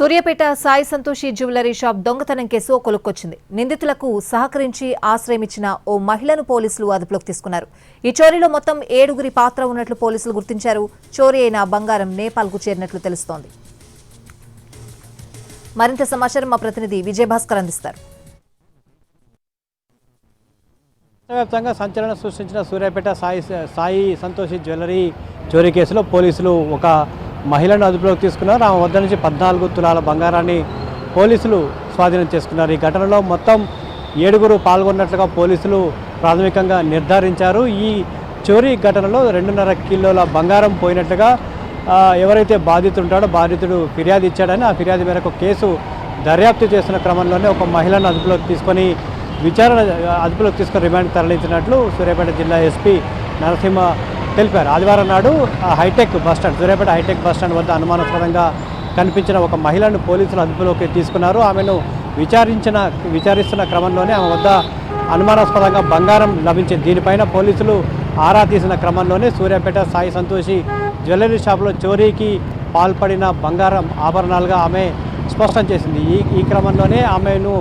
Suryapet Sai Santoshi jewellery shop దొంగతనం case కొలుక్కొచ్చింది నిందితులకు సహకరించి ఆశ్రయమిచ్చిన ఓ మహిళను పోలీసులు అదుపులోకి తీసుకున్నారు. ఈ చోరీలో మొత్తం ఏడుగురి పాత్ర ఉన్నట్లు పోలీసులు గుర్తించారు. చోరీ అయిన బంగారం నేపాల్కు చేరినట్లు తెలుస్తోంది. మరింత సమాచారం మా ప్రతినిధి విజయభాస్కర్ అందిస్తారు. వ్యాప్తంగా సంచలనం సృష్టించిన సూర్యాపేట సాయి సాయి సంతోషి జ్యువెలరీ చోరీ కేసులో పోలీసులు ఒక మహిళను అదుపులోకి తీసుకున్నారు. ఆమె వద్ద నుంచి పద్నాలుగు తులాల బంగారాన్ని పోలీసులు స్వాధీనం చేసుకున్నారు. ఈ ఘటనలో మొత్తం ఏడుగురు పాల్గొన్నట్లుగా పోలీసులు ప్రాథమికంగా నిర్ధారించారు. ఈ చోరీ ఘటనలో రెండున్నర కిలోల బంగారం పోయినట్లుగా ఎవరైతే బాధితుడు ఉంటాడో బాధితుడు ఫిర్యాదు ఇచ్చాడని ఆ ఫిర్యాదు మేరకు కేసు దర్యాప్తు చేసిన క్రమంలోనే ఒక మహిళను అదుపులోకి తీసుకొని విచారణ అదుపులోకి తీసుకొని రిమాండ్ తరలించినట్లు సూర్యాపేట జిల్లా ఎస్పీ నరసింహ తెలిపారు. ఆదివారం నాడు hi tech bus stand Suryapet hi tech bus stand వద్ద అనుమానాస్పదంగా కనిపించిన ఒక మహిళను పోలీసులు అదుపులోకి తీసుకున్నారు. ఆమెను విచారించిన విచారిస్తున్న క్రమంలోనే ఆమె వద్ద అనుమానాస్పదంగా బంగారం లభించింది. దీనిపైన పోలీసులు ఆరా తీసిన క్రమంలోనే సూర్యాపేట సాయి సంతోషి జ్యువెలరీ షాప్లో చోరీకి పాల్పడిన బంగారం ఆభరణాలుగా ఆమె స్పష్టం చేసింది. ఈ ఈ క్రమంలోనే ఆమెను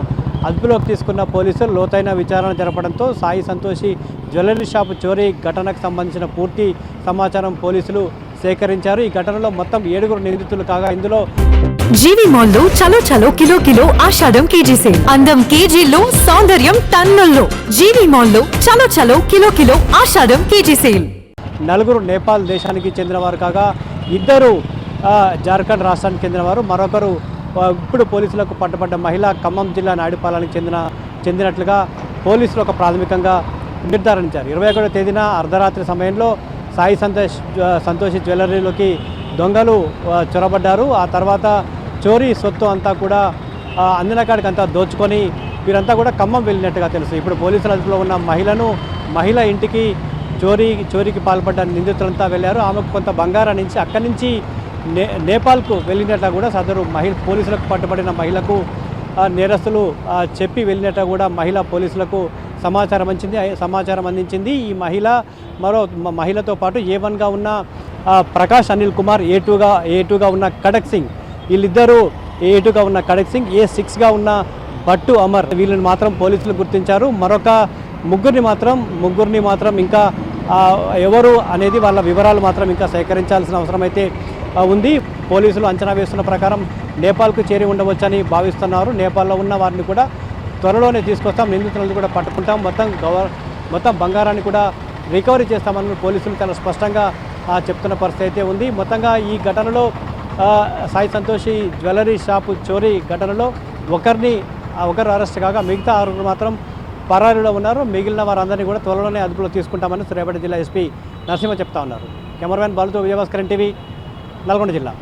అదుపులోకి తీసుకున్న పోలీసులు లోతైన విచారణ జరపడంతో సాయి సంతోషి జ్యువెలరీ షాపు చోరీ ఘటనకు సంబంధించిన పూర్తి సమాచారం పోలీసులు సేకరించారు. ఈ ఘటనలో మొత్తం ఏడుగురు నిందితులు కాగా ఇందులో జీవి మాల్లో చలో చలో kilo kilo Ashadham K G sale. అందం కేజీల్లో సౌందర్యం టన్నుల్లో. జీవి మాల్లో చలో చలో kilo kilo Ashadham K G sale. నలుగురు నేపాల్ దేశానికి చెందినవారు కాగా ఇద్దరు జార్ఖండ్ రాష్ట్రానికి చెందినవారు మరొకరు ఆ, ఇప్పుడు పోలీసులకు పట్టబడ్డ మహిళ ఖమ్మం జిల్లా నాయుడుపాలెనికి చెందిన చెందినట్లుగా పోలీసులు ఒక ప్రాథమికంగా నిర్ధారించారు. ఇరవై ఒకటో తేదీన అర్ధరాత్రి సమయంలో సాయి సంతోష్ సంతోష్ సంతోషి జ్యువెలరీలోకి దొంగలు చొరబడ్డారు. ఆ తర్వాత చోరీ సొత్తు అంతా కూడా అందిన కాడికంతా దోచుకొని వీరంతా కూడా ఖమ్మం వెళ్ళినట్టుగా తెలుసు. ఇప్పుడు పోలీసుల అదుపులో ఉన్న మహిళను మహిళ ఇంటికి చోరీ చోరీకి పాల్పడ్డ నిందితులంతా వెళ్ళారు. ఆమెకు కొంత బంగారం నుంచి అక్కడి నుంచి నే నేపాల్కు వెళ్ళినట్లు కూడా సదరు మహిళ పోలీసులకు పట్టుబడిన మహిళకు నేరస్తులు చెప్పి వెళ్ళినట్టు కూడా మహిళ పోలీసులకు సమాచారం అందించింది సమాచారం అందించింది. ఈ మహిళ మరో మహిళతో పాటు ఏ వన్గా ఉన్న ప్రకాష్ అనిల్ కుమార్ ఏ టూగా ఏ టూగా ఉన్న కడక్ సింగ్ వీళ్ళిద్దరూ ఏ టూగా ఉన్న కడక్ సింగ్ ఏ సిక్స్గా ఉన్న భట్టు అమర్ వీళ్ళని మాత్రం పోలీసులు గుర్తించారు. మరొక ముగ్గురిని మాత్రం ముగ్గురిని మాత్రం ఇంకా ఎవరు అనేది వాళ్ళ వివరాలు మాత్రం ఇంకా సేకరించాల్సిన అవసరం అయితే ఉంది. పోలీసులు అంచనా వేస్తున్న ప్రకారం నేపాల్కు చేరి ఉండవచ్చని భావిస్తున్నారు. నేపాల్లో ఉన్న వారిని కూడా త్వరలోనే తీసుకొస్తాం. నిందితులను కూడా పట్టుకుంటాం. మొత్తం గవర్ మొత్తం బంగారాన్ని కూడా రికవరీ చేస్తామని పోలీసులు చాలా స్పష్టంగా చెప్తున్న పరిస్థితి అయితే ఉంది. మొత్తంగా ఈ ఘటనలో సాయి సంతోషి జ్యువెలరీ షాపు చోరీ ఘటనలో ఒకరిని ఒకరు అరెస్ట్ కాగా మిగతా ఆరుగురు మాత్రం పరారీలో ఉన్నారు. మిగిలిన వారందరినీ కూడా త్వరలోనే అదుపులో తీసుకుంటామని సూర్యాపేట జిల్లా ఎస్పీ నరసింహ చెప్తా ఉన్నారు. కెమెరామెన్ బాలుతో విజయభాస్కరన్ టీవీ నల్గొండ జిల్లా